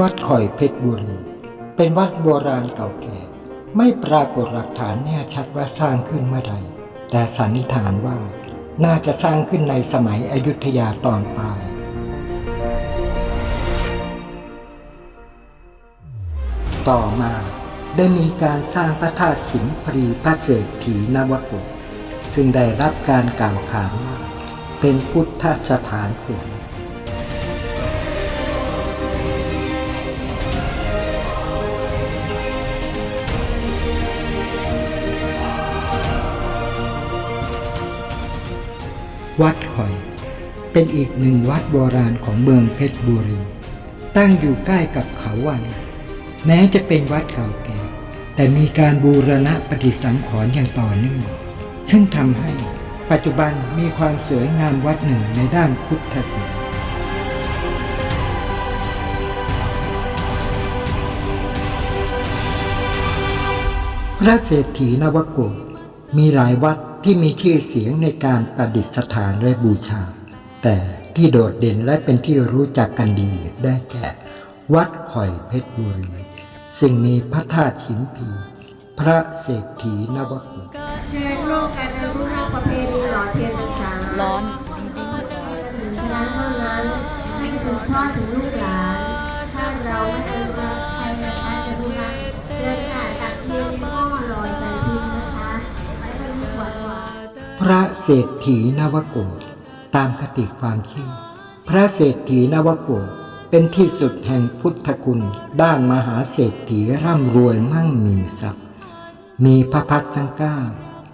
วัดข่อยเพชรบุรี เป็นวัดโบราณเก่าแก่ ไม่ปรากฏหลักฐานแน่ชัดว่าสร้างขึ้นเมื่อใด แต่สันนิษฐานว่าน่าจะสร้างขึ้นในสมัยอยุธยาตอนปลาย ต่อมา ได้มีการสร้างพระธาตุสิมพรีพระเศรษฐีนวโกฏซึ่งได้รับการกล่าวขานว่าเป็นพุทธสถานเสียงวัดหอย เป็นอีกหนึ่งวัดโบราณของเมืองเพชรบุรี ตั้งอยู่ใกล้กับเขาวัง แม้จะเป็นวัดเก่าแก่ แต่มีการบูรณะปฏิสังขรณ์อย่างต่อเนื่อง ซึ่งทำให้ปัจจุบันมีความสวยงามวัดหนึ่งในด้านพุทธศิลป์พระเศรษฐีนวโกฏมีหลายวัดที่มีชื่อเสียงในการประดิษฐานและบูชา แต่ที่โดดเด่นและเป็นที่รู้จักกันดีได้แก่ วัดข่อยเพชรบุรี ซึ่งมีพระธาตุชิมพีพระเศรษฐีนวโกฏเชิญร่วมกันอนุรักษ์ประเพณีหล่อเทียนพรรษาร้อนถึงคณะเท่านั้นให้สืบทอดถึงลูกหลานถ้าเราไม่อนุรักษ์ใครจะใช้อนุรักษ์เชิญค่ะตักเทียนในหม้อหล่อใส่พิมพ์นะคะแล้วก็มีขวดหวานพระเศรษฐีนวโกฏตามคติความเชื่อพระเศรษฐีนวโกฏ เป็นที่สุดแห่งพุทธคุณ ด้านมหาเศรษฐีร่ำรวยมั่งมีทรัพย์ มีพระพักตร์ทั้งเก้า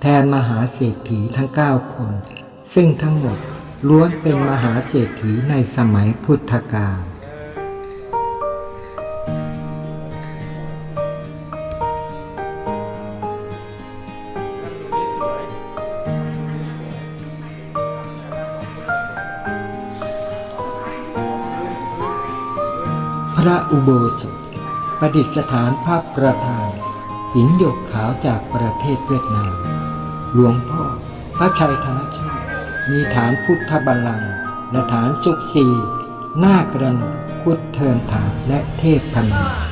แทนมหาเศรษฐีทั้งเก้าคน ซึ่งทั้งหมดล้วนเป็นมหาเศรษฐีในสมัยพุทธกาล พระอุโบสถ ประดิษฐานภาพประธาน หินหยกขาวจากประเทศเวียดนาม หลวงพ่อ พระชัยธนชาติมีฐานพุทธบัลลังก์และฐานสุขสีหน้ากระหนกพุทธเทินฐานและเทพพนม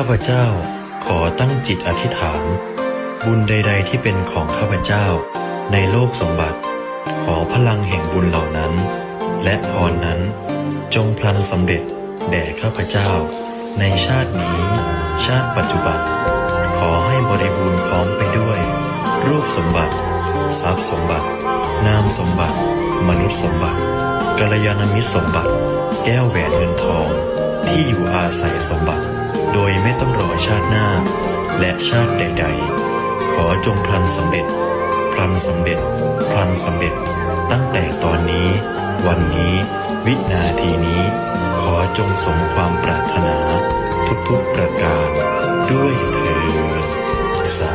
ข้าพเจ้าขอตั้งจิตอธิษฐาน บุญใด ๆ ที่เป็นของข้าพเจ้า ในโลกสมบัติ ขอพลังแห่งบุญเหล่านั้น และพรนั้นจงพลันสำเร็จแด่ข้าพเจ้า ในชาตินี้ ชาติปัจจุบัน ขอให้บริบูรณ์พร้อมไปด้วย รูปสมบัติ ทรัพย์สมบัติ นามสมบัติ มนุษย์สมบัติกัลยาณมิตรสมบัติ แก้วแหวนเงินทอง ที่อยู่อาศัยสมบัติ โดยไม่ต้องรอชาติหน้า และชาติใด ๆ ขอจงพลันสำเร็จ พลันสำเร็จ พลันสำเร็จ ตั้งแต่ตอนนี้ วันนี้ วินาทีนี้ ขอจงสมความปรารถนา ทุกๆประการ ด้วยเถิดสา